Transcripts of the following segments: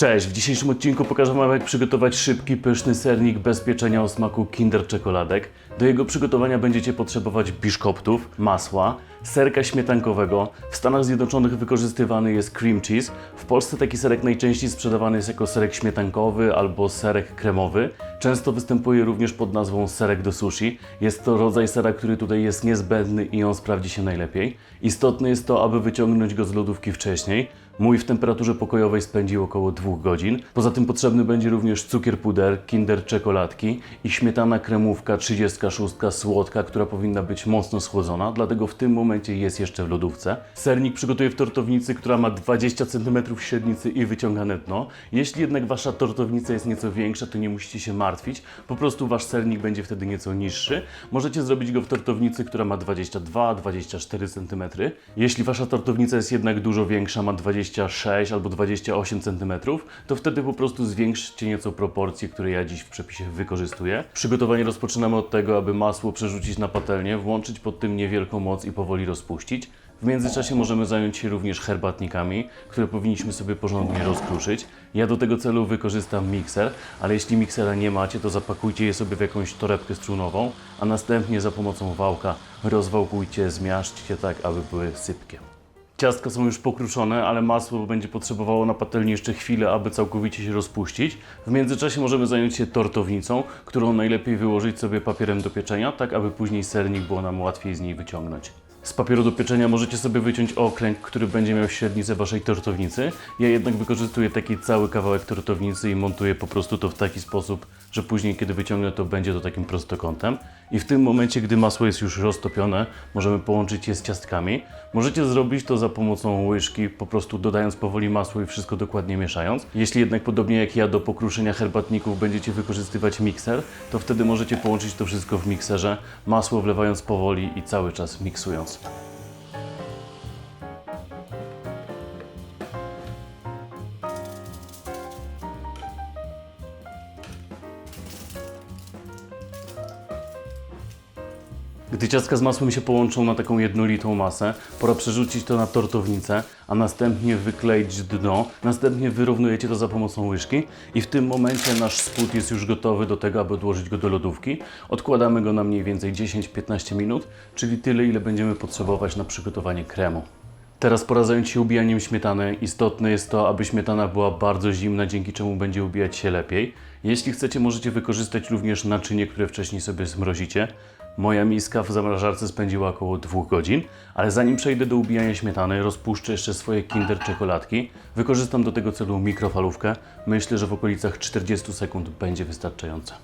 Cześć, w dzisiejszym odcinku pokażę Wam jak przygotować szybki, pyszny sernik bez pieczenia o smaku Kinder Czekoladek. Do jego przygotowania będziecie potrzebować biszkoptów, masła, serka śmietankowego. W Stanach Zjednoczonych wykorzystywany jest cream cheese. W Polsce taki serek najczęściej sprzedawany jest jako serek śmietankowy albo serek kremowy. Często występuje również pod nazwą serek do sushi. Jest to rodzaj sera, który tutaj jest niezbędny i on sprawdzi się najlepiej. Istotne jest to, aby wyciągnąć go z lodówki wcześniej. Mój w temperaturze pokojowej spędził około 2 godzin. Poza tym potrzebny będzie również cukier puder, kinder czekoladki i śmietana kremówka 36 słodka, która powinna być mocno schłodzona, dlatego w tym momencie jest jeszcze w lodówce. Sernik przygotuję w tortownicy, która ma 20 cm średnicy i wyciągane dno. Jeśli jednak wasza tortownica jest nieco większa, to nie musicie się martwić, po prostu wasz sernik będzie wtedy nieco niższy. Możecie zrobić go w tortownicy, która ma 22-24 cm. Jeśli wasza tortownica jest jednak dużo większa, ma 26 albo 28 cm, to wtedy po prostu zwiększcie nieco proporcje, które ja dziś w przepisie wykorzystuję. Przygotowanie rozpoczynamy od tego, aby masło przerzucić na patelnię, włączyć pod tym niewielką moc i powoli rozpuścić. W międzyczasie możemy zająć się również herbatnikami, które powinniśmy sobie porządnie rozkruszyć. Ja do tego celu wykorzystam mikser, ale jeśli miksera nie macie, to zapakujcie je sobie w jakąś torebkę strunową, a następnie za pomocą wałka rozwałkujcie, zmiażdżcie tak, aby były sypkie. Ciastka są już pokruszone, ale masło będzie potrzebowało na patelni jeszcze chwilę, aby całkowicie się rozpuścić. W międzyczasie możemy zająć się tortownicą, którą najlepiej wyłożyć sobie papierem do pieczenia, tak aby później sernik było nam łatwiej z niej wyciągnąć. Z papieru do pieczenia możecie sobie wyciąć okręg, który będzie miał średnicę waszej tortownicy. Ja jednak wykorzystuję taki cały kawałek tortownicy i montuję po prostu to w taki sposób, że później kiedy wyciągnę to będzie to takim prostokątem. I w tym momencie, gdy masło jest już roztopione, możemy połączyć je z ciastkami. Możecie zrobić to za pomocą łyżki, po prostu dodając powoli masło i wszystko dokładnie mieszając. Jeśli jednak podobnie jak ja do pokruszenia herbatników będziecie wykorzystywać mikser, to wtedy możecie połączyć to wszystko w mikserze, masło wlewając powoli i cały czas miksując. Gdy ciastka z masłem się połączą na taką jednolitą masę, pora przerzucić to na tortownicę, a następnie wykleić dno. Następnie wyrównujecie to za pomocą łyżki i w tym momencie nasz spód jest już gotowy do tego, aby odłożyć go do lodówki. Odkładamy go na mniej więcej 10-15 minut, czyli tyle, ile będziemy potrzebować na przygotowanie kremu. Teraz pora zająć się ubijaniem śmietany. Istotne jest to, aby śmietana była bardzo zimna, dzięki czemu będzie ubijać się lepiej. Jeśli chcecie, możecie wykorzystać również naczynie, które wcześniej sobie zmrozicie. Moja miska w zamrażarce spędziła około 2 godzin, ale zanim przejdę do ubijania śmietany, rozpuszczę jeszcze swoje Kinder czekoladki. Wykorzystam do tego celu mikrofalówkę. Myślę, że w okolicach 40 sekund będzie wystarczające.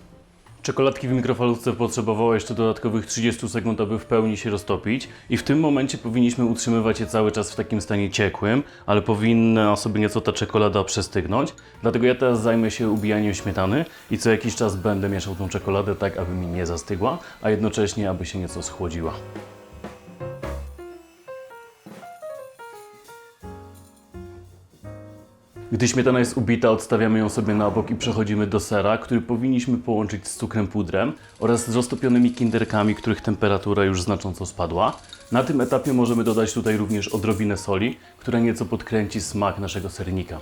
Czekoladki w mikrofalówce potrzebowało jeszcze dodatkowych 30 sekund, aby w pełni się roztopić i w tym momencie powinniśmy utrzymywać je cały czas w takim stanie ciekłym, ale powinna sobie nieco ta czekolada przestygnąć. Dlatego ja teraz zajmę się ubijaniem śmietany i co jakiś czas będę mieszał tą czekoladę tak, aby mi nie zastygła, a jednocześnie aby się nieco schłodziła. Gdy śmietana jest ubita, odstawiamy ją sobie na bok i przechodzimy do sera, który powinniśmy połączyć z cukrem pudrem oraz z roztopionymi kinderkami, których temperatura już znacząco spadła. Na tym etapie możemy dodać tutaj również odrobinę soli, która nieco podkręci smak naszego sernika.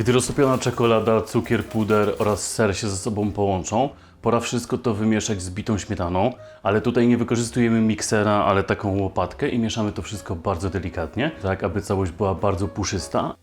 Gdy roztopiona czekolada, cukier, puder oraz ser się ze sobą połączą, pora wszystko to wymieszać z bitą śmietaną, ale tutaj nie wykorzystujemy miksera, ale taką łopatkę i mieszamy to wszystko bardzo delikatnie, tak aby całość była bardzo puszysta.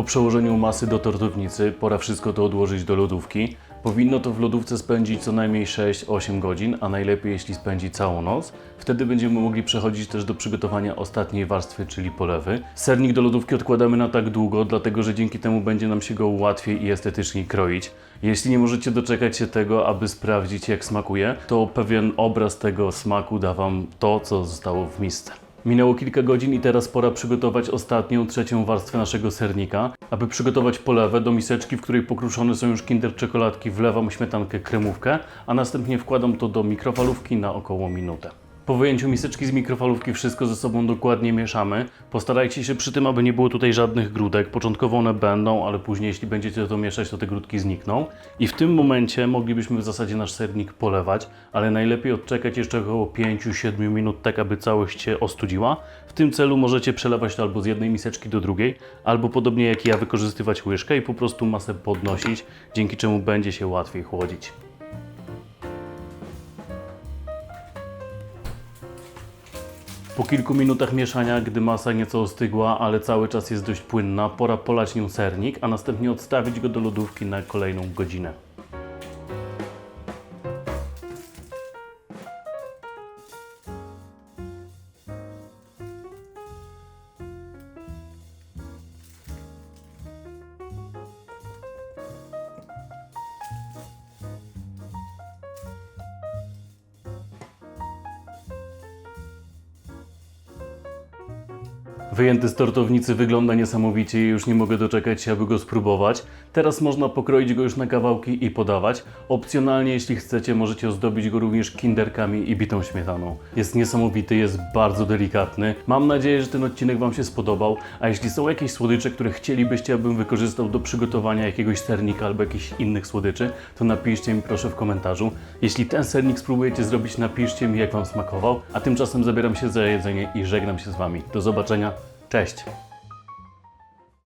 Po przełożeniu masy do tortownicy pora wszystko to odłożyć do lodówki. Powinno to w lodówce spędzić co najmniej 6-8 godzin, a najlepiej jeśli spędzi całą noc. Wtedy będziemy mogli przechodzić też do przygotowania ostatniej warstwy, czyli polewy. Sernik do lodówki odkładamy na tak długo, dlatego że dzięki temu będzie nam się go łatwiej i estetyczniej kroić. Jeśli nie możecie doczekać się tego, aby sprawdzić jak smakuje, to pewien obraz tego smaku da Wam to, co zostało w misce. Minęło kilka godzin i teraz pora przygotować ostatnią, trzecią warstwę naszego sernika. Aby przygotować polewę do miseczki, w której pokruszone są już kinder czekoladki, wlewam śmietankę kremówkę, a następnie wkładam to do mikrofalówki na około minutę. Po wyjęciu miseczki z mikrofalówki wszystko ze sobą dokładnie mieszamy. Postarajcie się przy tym, aby nie było tutaj żadnych grudek. Początkowo one będą, ale później jeśli będziecie to mieszać, to te grudki znikną. I w tym momencie moglibyśmy w zasadzie nasz sernik polewać, ale najlepiej odczekać jeszcze około 5-7 minut, tak aby całość się ostudziła. W tym celu możecie przelewać to albo z jednej miseczki do drugiej, albo podobnie jak ja wykorzystywać łyżkę i po prostu masę podnosić, dzięki czemu będzie się łatwiej chłodzić. Po kilku minutach mieszania, gdy masa nieco ostygła, ale cały czas jest dość płynna, pora polać nią sernik, a następnie odstawić go do lodówki na kolejną godzinę. Wyjęty z tortownicy wygląda niesamowicie i już nie mogę doczekać się, aby go spróbować. Teraz można pokroić go już na kawałki i podawać. Opcjonalnie, jeśli chcecie, możecie ozdobić go również kinderkami i bitą śmietaną. Jest niesamowity, jest bardzo delikatny. Mam nadzieję, że ten odcinek Wam się spodobał, a jeśli są jakieś słodycze, które chcielibyście, abym wykorzystał do przygotowania jakiegoś sernika albo jakichś innych słodyczy, to napiszcie mi proszę w komentarzu. Jeśli ten sernik spróbujecie zrobić, napiszcie mi, jak Wam smakował, a tymczasem zabieram się za jedzenie i żegnam się z Wami. Do zobaczenia. Cześć!